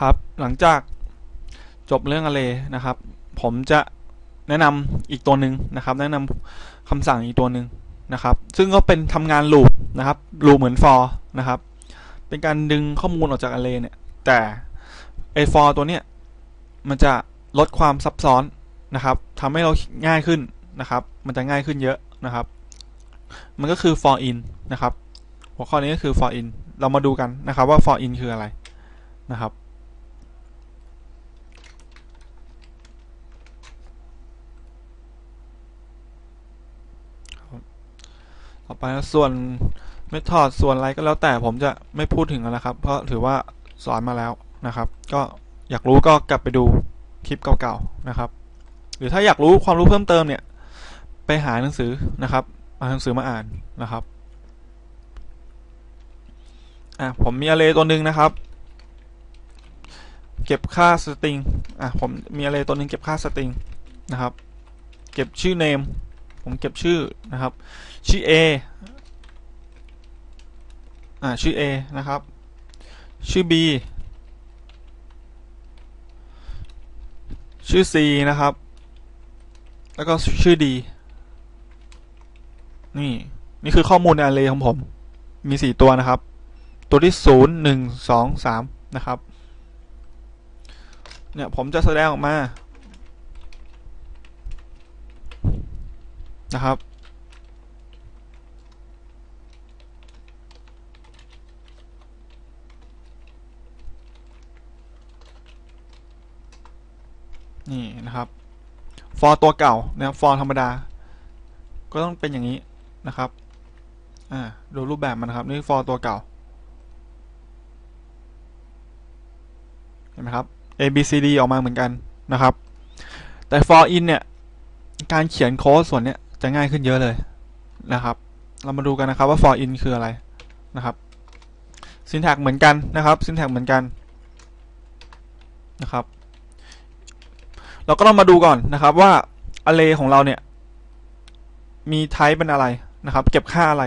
ครับ หลังจากจบเรื่อง array นะครับ ผมจะแนะนำอีกตัวหนึ่งนะครับ แนะนำคำสั่งอีกตัวหนึ่งนะครับ ซึ่งก็เป็นทำงาน loop นะครับ loop เหมือน for นะครับ เป็นการดึงข้อมูลออกจาก array เนี่ย แต่ไอ for ตัวเนี้ยมันจะลดความซับซ้อนนะครับทำให้เราง่ายขึ้นนะครับ มันจะง่ายขึ้นเยอะนะครับ มันก็คือ for in นะครับ หัวข้อนี้ก็คือ for in เรามาดูกันนะครับว่า for in คืออะไรนะครับ ต่อไปส่วนไม่ถอดส่วนอะไรก็แล้วแต่ผมจะไม่พูดถึงแล้วนะครับ เพราะถือว่าสอนมาแล้วนะครับ ก็อยากรู้ก็กลับไปดูคลิปเก่าๆนะครับ หรือถ้าอยากรู้ความรู้เพิ่มเติมเนี่ย ไปหาหนังสือนะครับเอาหนังสือมาอ่านนะครับอะผมมีอะไรตัวหนึ่งนะครับ เก็บค่าสตริงอะผมมีอะไรตัวหนึ่งเก็บค่าสตริงนะครับ เก็บชื่อ name ผมเก็บชื่อนะครับ ชื่อ a อ่าชื่อ A นะครับ ชื่อ B ชื่อ C นะครับ แล้วก็ชื่อ D นี่ นี่คือข้อมูลใน array ของผม มี 4 ตัวนะครับ ตัวที่ 0 1 2 3 นะครับ เนี่ย ผมจะแสดงออกมา นะครับ นี่นะครับ for ตัวเก่านะครับ for ธรรมดา ก็ต้องเป็นอย่างนี้นะครับ อ่า ดูรูปแบบมันนะครับ นี่ for ตัวเก่า เห็นไหมครับ a b c d ออกมาเหมือนกันนะครับ แต่ for in เนี่ย การเขียนโค้ดส่วนเนี้ย จะง่ายขึ้นเยอะเลยนะครับ เรามาดูกันนะครับว่า for in คืออะไรนะครับ syntax เหมือนกันนะครับ syntax เหมือนกันนะครับ เราก็ต้องมาดูก่อนนะครับว่า array ของเราเนี่ยมี type เป็นอะไรนะครับ เก็บค่าอะไร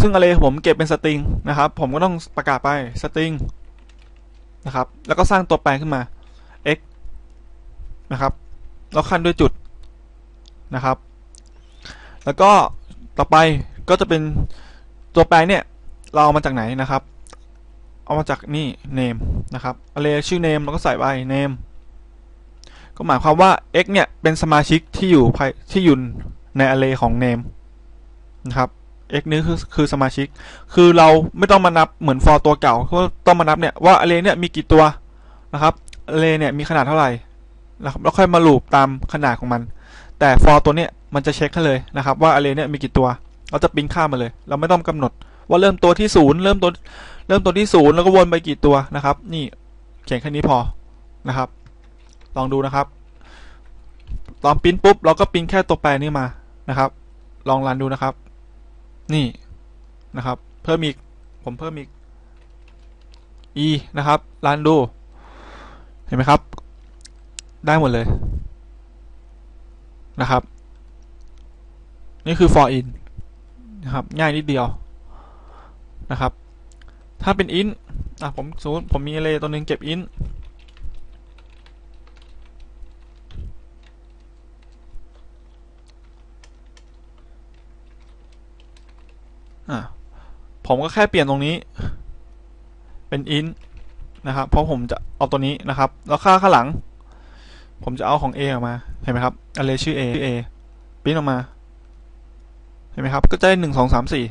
ซึ่ง array ผมเก็บเป็น string นะครับ ผมก็ต้องประกาศไป string นะครับ แล้วก็สร้างตัวแปรขึ้นมา x นะครับ แล้วขั้นด้วยจุดนะครับ แล้วก็ต่อไปก็จะเป็นตัวแปรเนี่ยเราเอามาจากไหนนะครับ เอามาจากนี่ name นะครับ array ชื่อ name เราก็ใส่ไป name ก็หมายความว่า x เนี่ยเป็นสมาชิกที่อยู่ที่อยู่ใน array ของ name นะครับ x นี้คือคือสมาชิก คือเราไม่ต้องมานับเหมือน for ตัวเก่าก็ต้องมานับเนี่ยว่า array เนี่ยมีกี่ตัวนะครับ array เนี่ยมีขนาดเท่าไหร่นะครับแล้วค่อยมาลูปตามขนาดของมัน แต่ for ตัวเนี้ยมันจะเช็คให้เลยนะครับว่า array เนี่ยมีกี่ตัว เราจะปริ้นค่ามาเลย เราไม่ต้องกำหนด ว่าเริ่มตัวที่ศูนย์เริ่มตัวเริ่มตัวที่ศูนย์แล้วก็วนไปกี่ตัวนะครับ นี่เขียนแค่นี้พอนะครับ ลองดูนะครับ ตอนปิ้นปุ๊บเราก็ปิ้นแค่ตัวแปรนี้มานะครับ ลองรันดูนะครับ นี่นะครับ เพิ่มอีกผมเพิ่มอีก e นะครับรันดู เห็นไหมครับ ได้หมดเลย นะครับ นี่คือ for in นะครับ ง่ายนิดเดียวนะครับ ถ้าเป็น int อะผมสมมติผมมีอะไรตัวหนึ่งเก็บ int อะผมก็แค่เปลี่ยนตรงนี้ เป็น int นะครับ เพราะผมจะเอาตัวนี้นะครับ แล้วค่าข้างหลัง ผมจะเอาของ a ออกมา เห็นไหมครับ array ชื่อ a ชื่อ a ปิ้นออกมา เห็นไหมครับ ก็จะได้หนึ่งสองสามสี่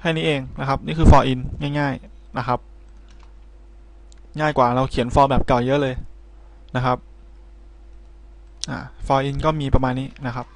แค่นี้เองนะครับ นี่คือ for in ง่าย ๆนะครับ ง่ายกว่าเราเขียน for แบบเก่าเยอะเลยนะครับ อ่า for in ก็มีประมาณนี้นะครับ